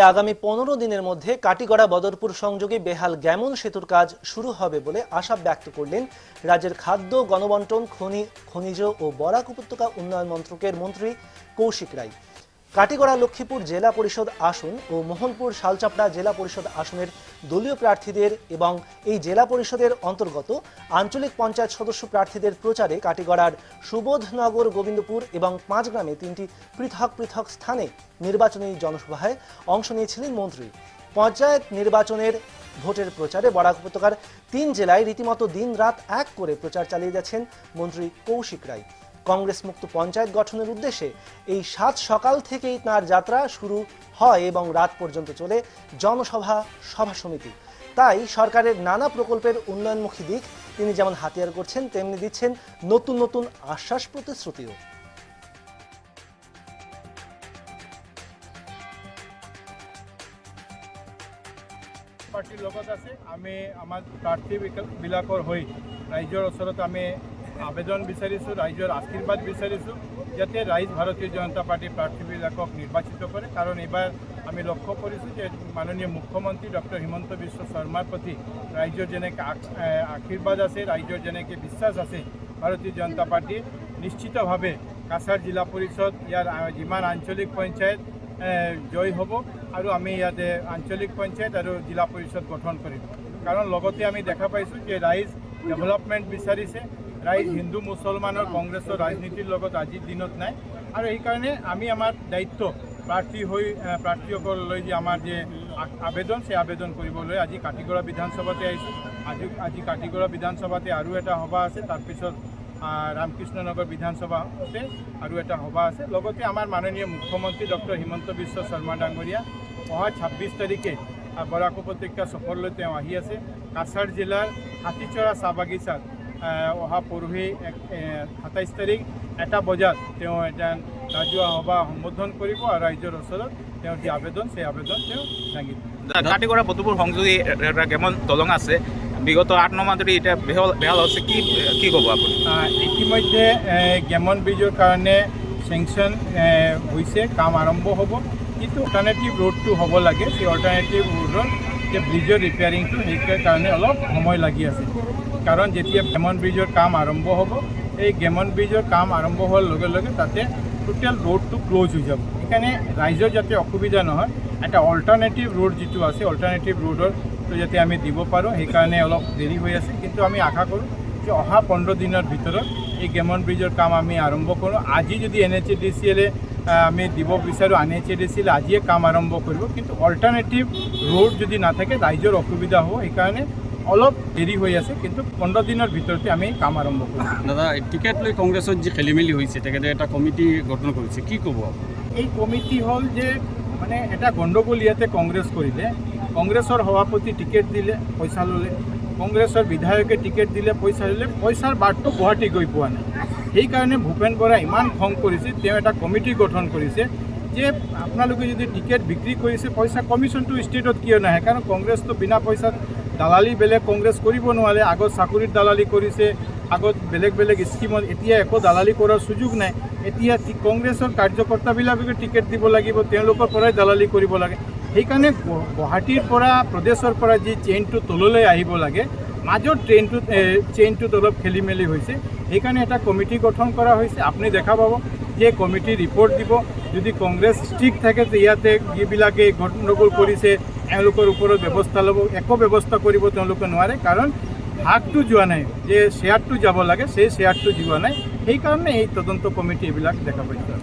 আগামী পনেরো দিনের মধ্যে কাটিগড়া বদরপুর সংযোগে বেহাল গ্যামন সেতুর কাজ শুরু হবে বলে আশা ব্যক্ত করলেন রাজ্যের খাদ্য, গণবন্টন, খনি, খনিজ ও বরাক উপত্যকা উন্নয়ন মন্ত্রকের মন্ত্রী কৌশিক রায়। কাটিগড়া লক্ষ্মীপুর জেলা পরিষদ আসন ও মোহনপুর শালচাপড়া জেলা পরিষদ আসনের দলীয় প্রার্থীদের এবং এই জেলা পরিষদের অন্তর্গত আঞ্চলিক পঞ্চায়েত সদস্য প্রার্থীদের প্রচারে কাটিগড়ার সুবোধনগর, গোবিন্দপুর এবং পাঁচগ্রামে তিনটি পৃথক পৃথক স্থানে নির্বাচনী জনসভায় অংশ নিয়েছিলেন মন্ত্রী। পঞ্চায়েত নির্বাচনের ভোটের প্রচারে বরাক উপত্যকার তিন জেলায় রীতিমতো দিন রাত এক করে প্রচার চালিয়ে যাচ্ছেন মন্ত্রী কৌশিক রায়। কংগ্রেস মুক্ত পঞ্চায়েত গঠনের উদ্দেশ্যে এই সাত সকাল থেকেই তার যাত্রা শুরু হয় এবং রাত পর্যন্ত চলে জনসভা, সভা সমিতি। তাই সরকারের নানা প্রকল্পের উন্নয়নমুখী দিক তিনি যেমন হাতিয়ার করছেন, তেমনি দিচ্ছেন নতুন নতুন আশ্বাস প্রতিশ্রুতিও। পাৰ্টীৰ আছে। আমি আমাৰ প্ৰাৰ্থীবিলাকৰ হৈ ৰাইজৰ আমি আবেদন বিচাৰিছোঁ, ৰাইজৰ আশীৰ্বাদ বিচাৰিছোঁ, যাতে ৰাইজ ভাৰতীয় জনতা পাৰ্টীৰ প্ৰাৰ্থীবিলাকক নিৰ্বাচিত কৰে। কাৰণ এইবাৰ আমি লক্ষ্য কৰিছোঁ যে মাননীয় মুখ্যমন্ত্ৰী ডক্টৰ হিমন্ত বিশ্ব শৰ্মাৰ প্ৰতি ৰাইজৰ যেনেকৈ আশ- আশীৰ্বাদ আছে, ৰাইজৰ যেনেকৈ বিশ্বাস আছে, ভাৰতীয় জনতা পাৰ্টী নিশ্চিতভাৱে কাছাৰ জিলা পৰিষদ, ইয়াৰ যিমান আঞ্চলিক পঞ্চায়ত জয় হ'ব আৰু আমি ইয়াতে আঞ্চলিক পঞ্চায়ত আৰু জিলা পৰিষদ গঠন কৰিম। কাৰণ লগতে আমি দেখা পাইছোঁ যে ৰাইজ ডেভেলপমেণ্ট বিচাৰিছে ৰাইজ হিন্দু মুছলমানৰ কংগ্ৰেছৰ ৰাজনীতিৰ লগত আজিৰ দিনত নাই। আৰু সেইকাৰণে আমি আমাৰ দায়িত্ব প্ৰাৰ্থী হৈ প্ৰাৰ্থীসকললৈ যে আমাৰ যে আবেদন, সেই আবেদন কৰিবলৈ আজি কাটিগড়া বিধানসভাতে আহিছোঁ। আজি আজি কাটিগড়া বিধানসভাতে আৰু এটা সভা আছে তাৰপিছত ৰামকৃষ্ণনগৰ বিধানসভাতে আৰু এটা সভা আছে। লগতে আমাৰ মাননীয় মুখ্যমন্ত্ৰী ডক্টৰ হিমন্ত বিশ্ব শৰ্মা ডাঙৰীয়া অহা ছাব্বিছ তাৰিখে বৰাক উপত্যকা সফৰলৈ তেওঁ আহি আছে। কাছাৰ জিলাৰ হাতীচৰা চাহ বাগিচাত অহা এক সাতাইছ তাৰিখ এটা বজাত তেওঁ এটা ৰাজহুৱা সভা সম্বোধন কৰিব আৰু ৰাইজৰ ওচৰত তেওঁৰ যি আবেদন সেই আবেদন তেওঁ দাঙি কাটিগড়া বধুপুর সংযোগী কেমন দলং আছে। বিগত আট ন মাহ ধরে এটা বেহাল বেহাল হচ্ছে কি কি কব আপনি? ইতিমধ্যে গেমন ব্ৰিজৰ কাৰণে চেংচন হৈছে কাম আৰম্ভ হ'ব। কিন্তু অল্টাৰনেটিভ ৰোডটো হ'ব লাগে। সেই অল্টাৰনেটিভ ৰোডৰ যে ব্ৰিজৰ ৰিপেয়াৰিংটো সেই কাৰণে অলপ সময় লাগি আছে। কাৰণ যেতিয়া গেমন ব্ৰিজৰ কাম আৰম্ভ হ'ব, এই গেমন ব্ৰিজৰ কাম আৰম্ভ হোৱাৰ লগে লগে তাতে টোটেল ৰোডটো ক্ল'জ হৈ যাব। সেইকাৰণে ৰাইজৰ যাতে অসুবিধা নহয়, এটা অল্টাৰনেটিভ ৰোড যিটো আছে অল্টাৰনেটিভ ৰোডৰটো যাতে আমি দিব পাৰোঁ, সেইকাৰণে অলপ দেৰি হৈ আছে। কিন্তু আমি আশা কৰোঁ যে অহা পোন্ধৰ দিনৰ ভিতৰত এই গেমন ব্ৰিজৰ কাম আমি আৰম্ভ কৰোঁ। আজি যদি N H A D C এলে আমি দিব বিচাৰোঁ N H A D C আজিয়ে কাম আৰম্ভ কৰিব। কিন্তু অল্টাৰনেটিভ ৰোড যদি নাথাকে, ৰাইজৰ অসুবিধা হ'ব। সেইকাৰণে অলপ দেৰি হৈ আছে কিন্তু পোন্ধৰ দিনৰ ভিতৰতে আমি কাম আৰম্ভ কৰিম। দাদা টিকেট লৈ কংগ্ৰেছত যি খেলি মেলি হৈছে তেখেতে এটা কমিটি গঠন কৰিছে কি ক'ব এই কমিটি হ'ল যে মানে এটা গণ্ডগোল ইয়াতে কংগ্ৰেছ কৰিলে কংগ্ৰেছৰ সভাপতি টিকেট দিলে পইচা ল'লে কংগ্ৰেছৰ বিধায়কে টিকেট দিলে পইচা ল'লে পইচাৰ বাটটো গুৱাহাটী গৈ পোৱা নাই। সেইকাৰণে ভূপেন বৰাই ইমান খং কৰিছে তেওঁ এটা কমিটি গঠন কৰিছে যে আপোনালোকে যদি টিকেট বিক্ৰী কৰিছে পইচা কমিশ্যনটো ষ্টেটত কিয় নাহে? কাৰণ কংগ্ৰেছটো বিনা পইচাত দালালি বেলেগ কংগ্ৰেছ কৰিব নোৱাৰে আগত চাকৰিত দালালি কৰিছে আগত বেলেগ বেলেগ স্কিমত এতিয়া একো দালালি কৰাৰ সুযোগ নাই। এতিয়া কংগ্ৰেছৰ কাৰ্যকৰ্তাবিলাককে টিকেট দিব লাগিব তেওঁলোকৰ পৰাই দালালি কৰিব লাগে। সেইকাৰণে গুৱাহাটীৰ পৰা প্ৰদেশৰ পৰা যি চেইনটো তললৈ আহিব লাগে মাজৰ ট্ৰেইনটোত এ, চেইনটোত অলপ খেলি মেলি হৈছে। সেইকাৰণে এটা কমিটি গঠন কৰা হৈছে আপুনি দেখা পাব যে কমিটি ৰিপৰ্ট দিব। যদি কংগ্ৰেছ ষ্ট্ৰিক থাকে ইয়াতে যিবিলাকে গণ্ডগোল কৰিছে এওঁলোকৰ ওপৰত ব্যৱস্থা ল'ব, একো ব্যৱস্থা কৰিব তেওঁলোকে নোৱাৰে, কাৰণ ভাগটো যোৱা নাই, যে শ্বেয়াৰটো যাব লাগে, সেই শ্বেয়াৰটো যোৱা নাই। সেইকাৰণে এই তদন্ত কমিটি এইবিলাক দেখা পাইছোঁ।